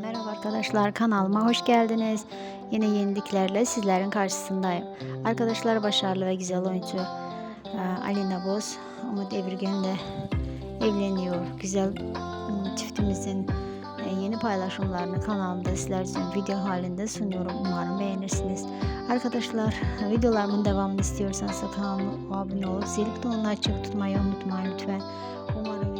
Merhaba arkadaşlar kanalıma hoş geldiniz. Yine yeniliklerle sizlerin karşısındayım. Arkadaşlar başarılı ve güzel oyuncu e, Alina Boz, Umut Evirgen de evleniyor. Güzel m, çiftimizin e, yeni paylaşımlarını kanalımda sizler için video halinde sunuyorum. Umarım beğenirsiniz. Arkadaşlar videolarımın devamını istiyorsanız kanalıma abone olup zil butonunu açık tutmayı unutmayın lütfen. Umarım